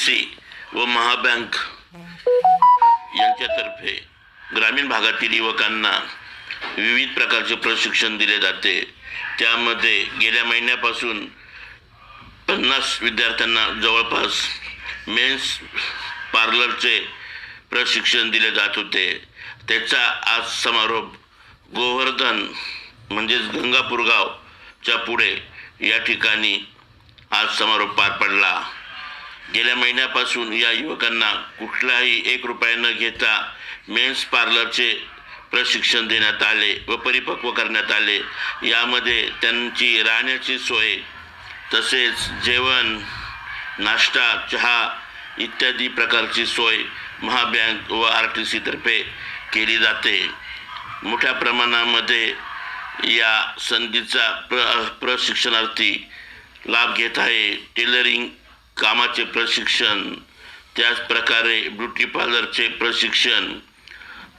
C व महाबँक यांच्यातर्फे ग्रामीण भागातील युवकांना विविध प्रकारचे प्रशिक्षण दिले जाते. त्यामध्ये गेल्या महिन्यापासून पन्नास विद्यार्थ्यांना जवळपास मेन्स पार्लरचे प्रशिक्षण दिले जात होते. त्याचा आज समारोप गोवर्धन म्हणजेच गंगापूरगावच्या पुढे या ठिकाणी आज समारोप पार पडला. गेल्या महिन्यापासून या युवकांना कुठलाही एक रुपया न घेता मेन्स पार्लरचे प्रशिक्षण देण्यात आले व परिपक्व करण्यात आले. यामध्ये त्यांची राहण्याची सोय तसेच जेवण नाश्ता चहा इत्यादी प्रकारची सोय महाबँक व आर टी सीतर्फे केली जाते. मोठ्या प्रमाणामध्ये या संधीचा प्र प्रशिक्षणार्थी लाभ घेत आहे. टेलरिंग कामाचे प्रशिक्षण त्याचप्रकारे ब्युटी पार्लरचे प्रशिक्षण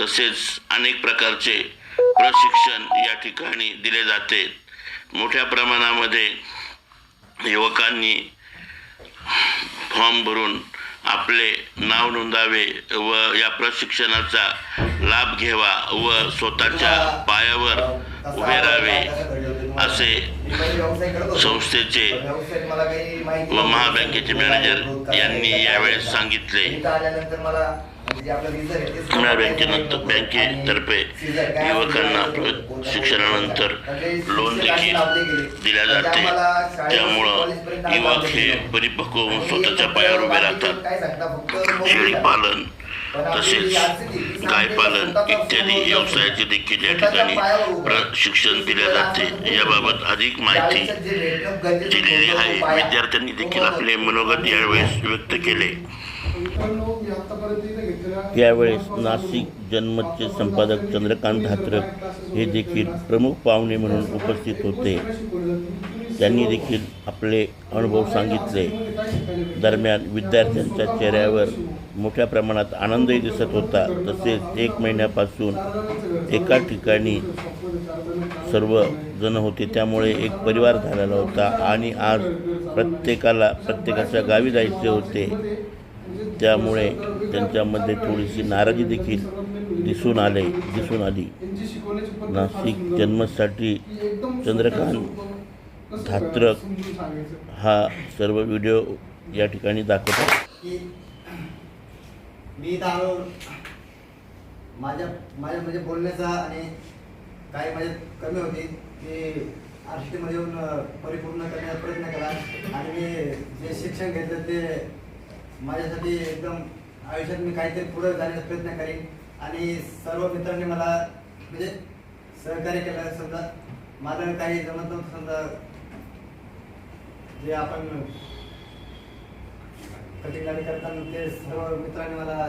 तसेच अनेक प्रकारचे प्रशिक्षण या ठिकाणी दिले जाते. मोठ्या प्रमाणामध्ये युवकांनी फॉर्म भरून आपले नाव नोंदावे व या प्रशिक्षणाचा लाभ घ्यावा व स्वतःच्या पायावर उभे राहावे असे संस्थेचे व महाबँकेचे मॅनेजर यांनी यावेळेस सांगितले. बँकेनंतर बँकेतर्फे युवकांना शिक्षणानंतर लोन देखील दिल्या जाते. त्यामुळं युवक हे परिपक्व स्वतःच्या पायावर उभे राहतात. शेळी पालन तसेच गायपालन इत्यादी व्यवसायाचे देखील या ठिकाणी प्रशिक्षण दिले जाते. याबाबत अधिक माहिती दिलेली आहे. विद्यार्थ्यांनी देखील आपले मनोगत यावेळेस व्यक्त केले. यावेळेस नाशिक जन्मतचे संपादक चंद्रकांत धात्रक हे देखील प्रमुख पाहुणे म्हणून उपस्थित होते. त्यांनी देखील आपले अनुभव सांगितले. दरम्यान विद्यार्थ्यांच्या चेहऱ्यावर मोठ्या प्रमाणात आनंदही दिसत होता. तसेच एक महिन्यापासून एका ठिकाणी सर्व जण होते. त्यामुळे एक परिवार झालेला होता आणि आज प्रत्येकाला प्रत्येकाच्या गावी जायचे होते. त्यामुळे त्यांच्यामध्ये थोडीशी नाराजी देखील दिसून आले दिसून आली. नाशिक जन्मसाठी चंद्रकांत धात्रक हा सर्व व्हिडिओ या ठिकाणी दाखवतो. की मी आलो माझ्या माझ्या म्हणजे बोलण्याचा आणि काही माझ्या कमी होती मी आर सी टीमध्ये येऊन परिपूर्ण करण्याचा प्रयत्न केला. आणि मी जे शिक्षण घेतलं ते माझ्यासाठी एकदम आयुष्यात मी काहीतरी पुढे जाण्याचा प्रयत्न करीन. आणि सर्व मित्रांनी मला म्हणजे सहकार्य केलं. समजा मला काही जमत नव्हतं समजा जे आपण कटिंग करताना ते सर्व मित्रांनी मला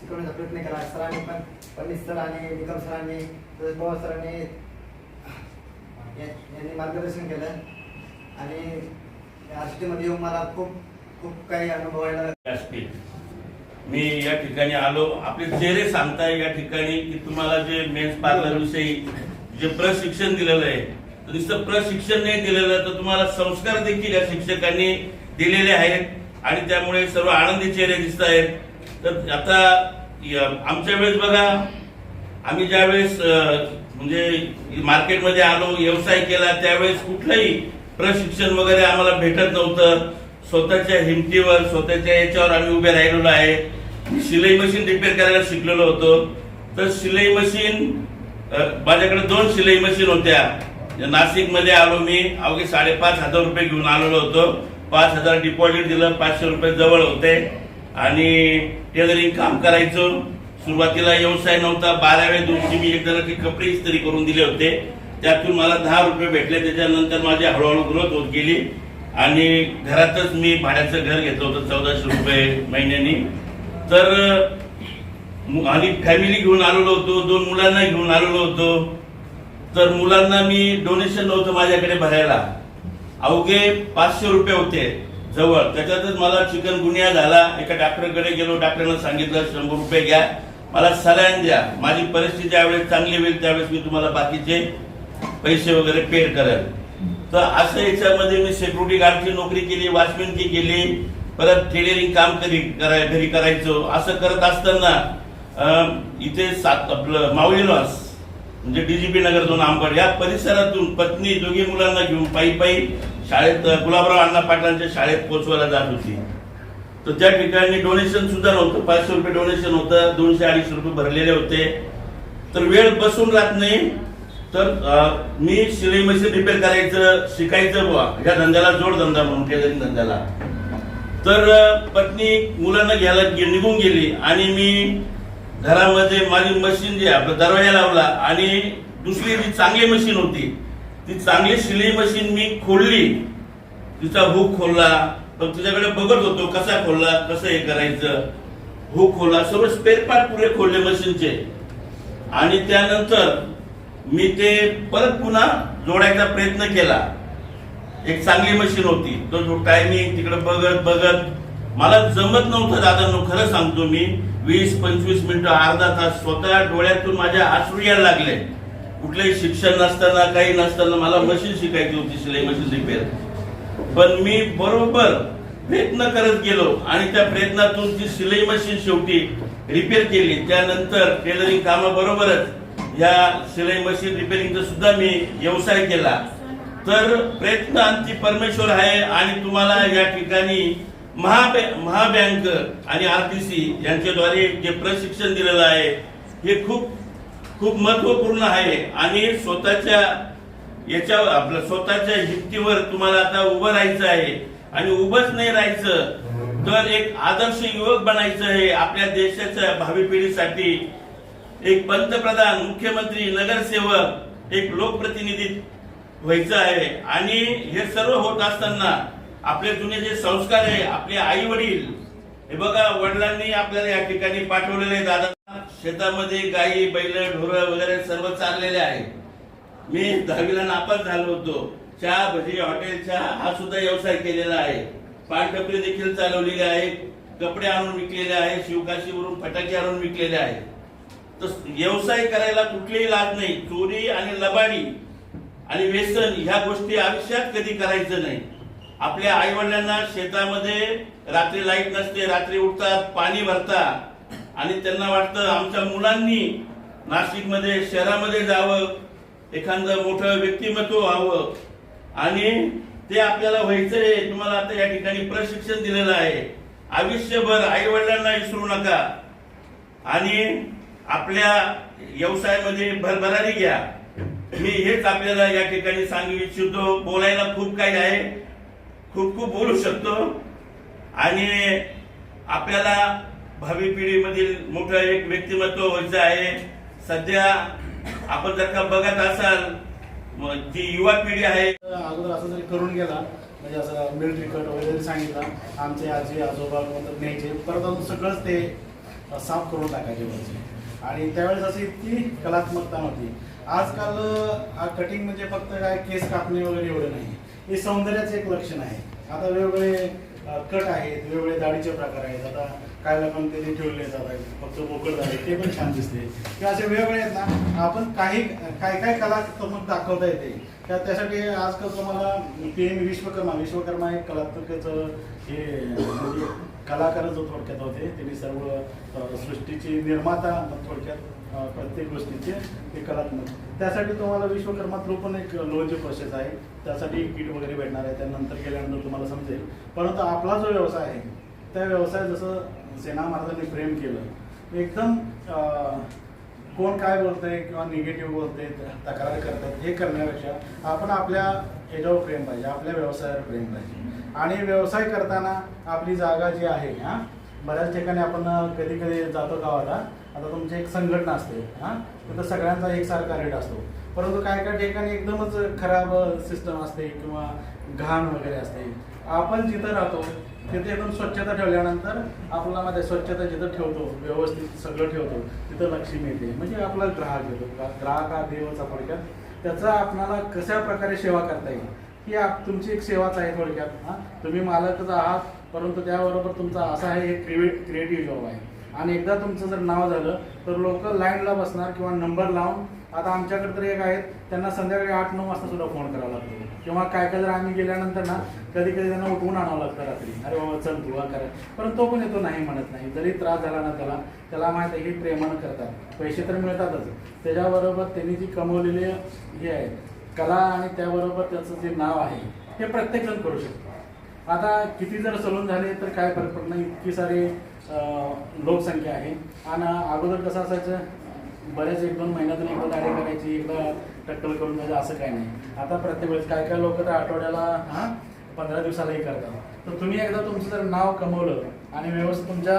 शिकवण्याचा प्रयत्न केला. सरांनी पण पंडित सर आणि निकम सरांनी तसेच पवार सरांनी यांनी मार्गदर्शन केलं. आणि आष्टीमध्ये येऊन मला खूप खूप काही अनुभवायला असतील. मी या ठिकाणी आलो. आपले चेहरे सांगताय या ठिकाणी की तुम्हाला जे मेन्स पार्लर विषयी जे प्रशिक्षण दिलेलं आहे नुसतं प्रशिक्षण नाही दिलेलं तर तुम्हाला संस्कार देखील या शिक्षकांनी दिलेले आहेत. आणि त्यामुळे सर्व आनंदी चेहरे दिसत आहेत. तर आता आमच्या वेळेस बघा आम्ही ज्यावेळेस म्हणजे मार्केटमध्ये आलो व्यवसाय केला त्यावेळेस कुठलंही प्रशिक्षण वगैरे आम्हाला भेटत नव्हतं. स्वतःच्या हिमतीवर स्वतःच्या याच्यावर आम्ही उभे राहिलेलो आहे. शिलाई मशीन रिपेअर करायला शिकलेलो होतो. तर शिलाई मशीन माझ्याकडे दोन शिलाई मशीन होत्या. नाशिकमध्ये आलो मी. अवघे साडेपाच हजार रुपये घेऊन आलेलो होतो. पाच हजार डिपॉझिट दिलं पाचशे रुपये जवळ होते. आणि टेलरिंग काम करायचो. सुरुवातीला व्यवसाय नव्हता. बाराव्या दिवशी मी एक जणांचे कपडे इस्त्री करून दिले होते. त्यातून मला दहा रुपये भेटले. त्याच्यानंतर माझी हळूहळू ग्रोथ होत गेली. आणि घरातच मी भाड्याचं घर घेतलं होतं चौदाशे रुपये महिन्यानी. तर आणि फॅमिली घेऊन आलेलो होतो. दोन मुलांना घेऊन आलेलो होतो. तर मुलांना मी डोनेशन नव्हतं माझ्याकडे भरायला. अवघे पाचशे रुपये होते जवळ. त्याच्यातच मला चिकन गुन्हा झाला. एका डॉक्टरकडे गेलो. डॉक्टरनं सांगितलं शंभर रुपये घ्या. मला सलाईन द्या. माझी परिस्थिती ज्यावेळेस चांगली होईल त्यावेळेस मी तुम्हाला बाकीचे पैसे वगैरे पेड करेल. तर असं याच्यामध्ये मी सिक्युरिटी गार्डची नोकरी केली वॉचमॅनची केली. परत टेलरिंग काम करी घरी करायचो. असं करत असताना इथे सात आपलं माऊली लॉस म्हणजे डीजीपी नगर दोन आमगड या परिसरातून पत्नी दोघी मुलांना घेऊन पायी पायी शाळेत गुलाबराव अण्णा पाटलांच्या शाळेत पोहोचवायला जात होती. तर त्या ठिकाणी डोनेशन सुद्धा नव्हतं. पाचशे रुपये डोनेशन होतं दोनशे अडीचशे रुपये भरलेले होते. तर वेळ बसून राहत नाही. तर मी शिलाई मशीन रिपेअर करायचं शिकायचं बुवा. ह्या धंद्याला जोडधंदा म्हणून टेलरिंग धंद्याला. तर पत्नी मुलांना घ्यायला गे- निघून गेली. आणि मी घरामध्ये माझी मशीन जी आपला आपलं दरवाजा लावला आणि दुसरी जी चांगली मशीन होती ती चांगली शिलाई मशीन मी खोलली. तिचा हुक खोलला पण तुझ्याकडे बघत होतो कसा खोलला कसं हे करायचं. हुक खोलला सर्व स्पेअर पार्ट पुरे खोलले मशीनचे आणि त्यानंतर मी ते परत पुन्हा जोडायचा प्रयत्न केला. एक चांगली मशीन होती. तो जो टायमिंग तिकडे बघत बघत मला जमत नव्हतं दादांनो खरं सांगतो मी. वीस पंचवीस मिनिटं अर्धा तास स्वतः डोळ्यातून माझ्या आसरू यायला लागले. कुठलंही शिक्षण नसताना काही नसताना मला मशीन शिकायची होती शिलाई मशीन रिपेअर. पण मी बरोबर प्रयत्न करत गेलो आणि त्या प्रयत्नातून ती शिलाई मशीन शेवटी रिपेअर केली. त्यानंतर टेलरिंग कामाबरोबरच या शिलाई मशीन रिपेअरिंगचा सुद्धा मी व्यवसाय केला. तर प्रयत्न अंती परमेश्वर आहे आणि तुम्हाला या ठिकाणी महाबॅ महाबँक आणि आरटीसी यांच्याद्वारे जे प्रशिक्षण दिलेलं आहे हे खूप खूप महत्त्वपूर्ण आहे. आणि स्वतःच्या याच्या आपलं स्वतःच्या हिमतीवर तुम्हाला आता उभं राहायचं आहे. आणि उभंच नाही राहायचं तर एक आदर्श युवक बनायचं आहे आपल्या देशाच्या भावी पिढीसाठी एक पंतप्रधान मुख्यमंत्री नगरसेवक एक लोकप्रतिनिधी व्हायचं आहे. आणि हे सर्व होत असताना आपले जुने जे संस्कार आहे आपले आई वडील हे बघा वडिलांनी आपल्याला या ठिकाणी पाठवलेले दादा शेतामध्ये गायी बैल ढोरं वगैरे सर्व चाललेले आहे. मी दहावीला नापास झालो होतो. चहा भजी हॉटेलचा हा सुद्धा व्यवसाय केलेला आहे. पानटपरी देखील चालवलेली आहे. कपडे आणून विकलेले आहे. शिवकाशीवरून फटाके आणून विकलेले आहे. तर व्यवसाय करायला कुठलीही लाज नाही. चोरी आणि लबाडी आणि व्यसन ह्या गोष्टी आयुष्यात कधी करायचं नाही. आपल्या आई वडिलांना शेतामध्ये रात्री लाइट नसते रात्री उठतात पाणी भरतात. आणि त्यांना वाटतं आमच्या मुलांनी नाशिकमध्ये शहरामध्ये जावं एखादं मोठं व्यक्तिमत्व व्हावं. आणि ते आपल्याला व्हायचंय तुम्हाला आता या ठिकाणी प्रशिक्षण दिलेलं आहे. आयुष्यभर आई वडिलांना विसरू नका. आणि आपल्या व्यवसायामध्ये भरभरारी घ्या. मी हेच आपल्याला या ठिकाणी सांगू इच्छितो. बोलायला खूप काही आहे. खूप खूप बोलू शकतो. आणि आपल्याला भावी पिढीमधील मोठं एक व्यक्तिमत्व व्हायचं आहे. सध्या आपण जर का बघत असाल जी युवा पिढी आहे. अगोदर असं जरी करून गेला म्हणजे असं मिलिटरी कट वगैरे सांगितलं आमचे आजी आजोबा मतलब न्यायचे परत अजून सगळंच ते साफ करून टाकायचे म्हणजे आणि त्यावेळेस अशी इतकी कलात्मकता नव्हती. आजकाल हा कटिंग म्हणजे फक्त काय केस कापणे वगैरे एवढं नाही. हे सौंदर्याचं एक लक्षण आहे. आता वेगवेगळे कट आहेत वेगवेगळे दाढीचे प्रकार आहेत. आता काय लोकांना ते ठेवले जातात. फक्त मोकळ झाले ते पण छान दिसते. किंवा असे वेगवेगळे आहेत ना आपण काही काय काय कलात्मक दाखवता येते. त्या त्यासाठी आजकाल तुम्हाला पी एम विश्वकर्मा विश्वकर्मा एक कलात्मकेचं हे म्हणजे कलाकारच जो थोडक्यात होते त्यांनी सर्व सृष्टीचे सृष्टीची निर्माता थोडक्यात प्रत्येक गोष्टीचे ते कलात्मक. त्यासाठी तुम्हाला विश्वकर्मा थ्रू पण एक लोनची प्रोसेस आहे. त्यासाठी किट वगैरे भेटणार आहे. त्यानंतर गेल्यानंतर तुम्हाला समजेल. परंतु आपला जो व्यवसाय आहे त्या व्यवसाय जसं सेना महाराजांनी प्रेम केलं एकदम कोण काय बोलतंय किंवा निगेटिव्ह बोलतंय तक्रार करतात हे करण्यापेक्षा आपण आपल्या ह्याच्यावर प्रेम पाहिजे आपल्या व्यवसायावर प्रेम पाहिजे. आणि व्यवसाय करताना आपली जागा जी आहे हा बऱ्याच ठिकाणी आपण कधी कधी जातो गावाला आता तुमची एक संघटना असते हा तिथं सगळ्यांचा एकसारखा रेट असतो. परंतु काय काय ठिकाणी एकदमच खराब सिस्टम असते किंवा घाण वगैरे असते. आपण जिथं राहतो तिथे एकदम स्वच्छता ठेवल्यानंतर आपला मध्ये स्वच्छता जिथं ठेवतो व्यवस्थित सगळं ठेवतो तिथं लक्ष्मी येते म्हणजे आपला ग्राहक येतो. ग्राहक हा देवाचा थोडक्यात. त्याचा आपणाला कशा प्रकारे सेवा करता येईल ही आप तुमची एक सेवाच आहे थोडक्यात. हां? तुम्ही मालकच आहात परंतु त्याबरोबर तुमचा असा आहे एक क्रिएटिव्ह जॉब आहे. आणि एकदा तुमचं जर नाव झालं तर लोक लाईनला बसणार किंवा नंबर लावून आता आमच्याकडे तर एक आहेत. त्यांना संध्याकाळी आठ नऊ वाजता सुद्धा फोन करावा लागतो. किंवा काय काय जर आम्ही गेल्यानंतर ना कधी कधी त्यांना उठवून आणावं लागतं रात्री. अरे बाबा चल दुवा करा. पण तो पण येतो नाही म्हणत नाही. जरी त्रास झाला ना त्याला त्याला माहीत आहे हे प्रेमानं करतात. पैसे तर मिळतातच. त्याच्याबरोबर त्यांनी जी कमवलेले हे आहे कला आणि त्याबरोबर त्याचं जे नाव आहे हे प्रत्येकजण करू शकतो आता किती जर सलून झाले तर काय फरक पडत नाही. इतकी सारी लोकसंख्या आहे. आणि अगोदर कसं असायचं? बऱ्याच एक दोन महिन्यातून एकदा गाडी करायची एकदा टक्कल करून घ्यायचं असं काही नाही. आता प्रत्येक वेळेस काय काय लोक तर आठवड्याला हां पंधरा दिवसालाही करतात. तर तुम्ही एकदा तुमचं जर नाव कमवलं आणि व्यवस्थित तुमच्या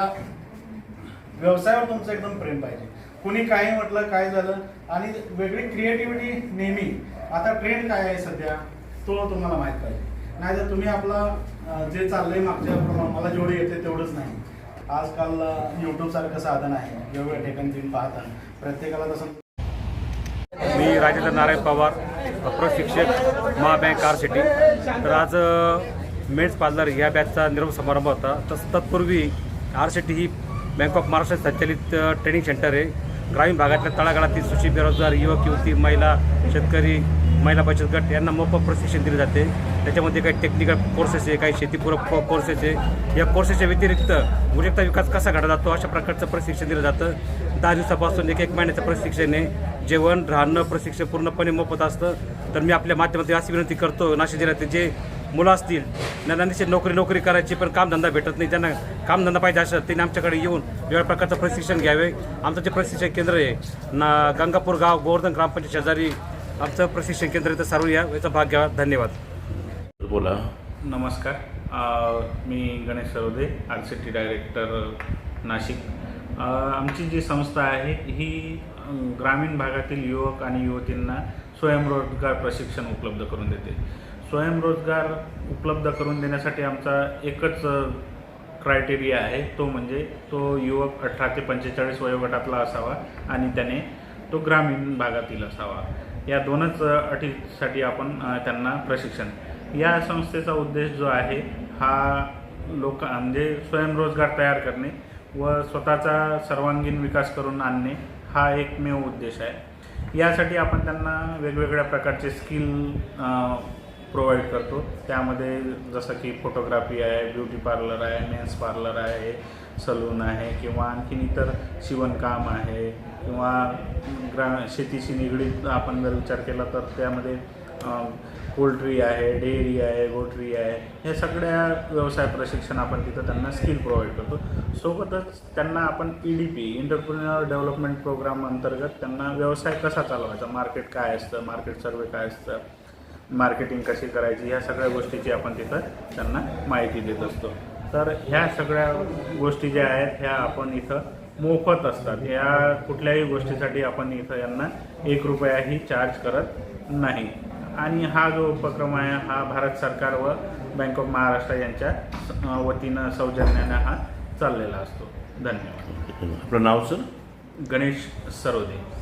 व्यवसायावर तुमचं एकदम प्रेम पाहिजे. कुणी काही म्हटलं काय झालं आणि वेगळी क्रिएटिव्हिटी नेहमी. आता ट्रेंड काय आहे सध्या तो तुम्हाला माहीत पाहिजे. नाही तर तुम्ही आपला जे चाललंय मागच्या मला जेवढे येते तेवढंच नाही. आजकाल यूट्यूब सारखं साधन आहे. वेगवेगळ्या ठिकाणी तुम्ही पाहता. प्रत्येकाला तसं मी राजेंद्र नारायण पवार प्रशिक्षक महाबँक कार सिटी. तर आज मेन्स पार्लर या बॅचचा निरोप समारंभ होता. तस तत्पूर्वी आर सिटी ही बँक ऑफ महाराष्ट्र संचालित ट्रेनिंग सेंटर आहे. ग्रामीण भागातल्या तळागाळातील सुशी बेरोजगार युवक युवती महिला शेतकरी महिला बचत गट यांना मोफत प्रशिक्षण दिले जाते. त्याच्यामध्ये काही टेक्निकल कोर्सेस आहे काही शेतीपूरक कोर्सेस आहे. या कोर्सेसच्या व्यतिरिक्त उद्योजकता विकास कसा घडला जातो अशा प्रकारचं प्रशिक्षण दिलं जातं. दहा दिवसापासून एक एक महिन्याचं प्रशिक्षण आहे. जेवण राहणं प्रशिक्षण पूर्णपणे मोफत असतं. तर मी आपल्या माध्यमातून अशी विनंती करतो नाशिक जिल्ह्यातील जे मुलं असतील त्यांना निश्चित नोकरी नोकरी करायची पण कामधंदा भेटत नाही. त्यांना कामधंदा पाहिजे असं त्यांनी आमच्याकडे येऊन वेगळ्या प्रकारचं प्रशिक्षण घ्यावे. आमचं जे प्रशिक्षण केंद्र आहे ना गंगापूर गाव गोवर्धन ग्रामपंचायत शेजारी आमचं प्रशिक्षण केंद्र तर सर्व या. याचा भाग घ्यावा. धन्यवाद. बोला. नमस्कार. अ, मी Ganesh Sarode R C T director Nashik. अ, आमची जी संस्था आहे ही ग्रामीण भागातील युवक आणि युवतींना स्वयंरोजगार प्रशिक्षण उपलब्ध करून देते. स्वयंरोजगार उपलब्ध करून देण्यासाठी आमचा एकच क्रायटेरिया आहे. तो म्हणजे तो युवक अठरा ते पंचेचाळीस वयोगटातला असावा आणि त्याने तो ग्रामीण भागातील असावा. या दोनच अटीसाठी आपण त्यांना प्रशिक्षण. या संस्थेचा उद्देश जो आहे हा लोक म्हणजे स्वयंरोजगार तयार करणे व स्वतःचा सर्वांगीण विकास करून आणणे हा एकमेव उद्देश आहे. यासाठी आपण त्यांना वेगवेगळ्या प्रकारचे स्किल प्रोव्हाइड करतो. त्यामध्ये जसं की फोटोग्राफी आहे ब्युटी पार्लर आहे मेन्स पार्लर आहे सलून आहे किंवा आणखीन इतर शिवणकाम आहे किंवा ग्रा शेतीशी निगडीत आपण जर विचार केला तर त्यामध्ये पोल्ट्री आहे डेअरी आहे गोटरी आहे. हे सगळ्या व्यवसाय प्रशिक्षण आपण तिथं त्यांना स्किल प्रोव्हाइड करतो. सोबतच त्यांना आपण E D P entrepreneur development programme अंतर्गत त्यांना व्यवसाय कसा चालवायचा? मार्केट काय असतं? मार्केट सर्वे काय असतं? मार्केटिंग कशी करायची ह्या सगळ्या गोष्टीची आपण तिथं त्यांना माहिती देत असतो. तर ह्या सगळ्या गोष्टी ज्या आहेत ह्या आपण इथं मोफत असतात. या कुठल्याही गोष्टीसाठी आपण इथं यांना एक रुपयाही चार्ज करत नाही. आणि हा जो उपक्रम आहे हा भारत सरकार व बँक ऑफ महाराष्ट्र यांच्या वतीनं सौजन्यानं हा चाललेला असतो. धन्यवाद. आपलं नाव सर गणेश सरोदे.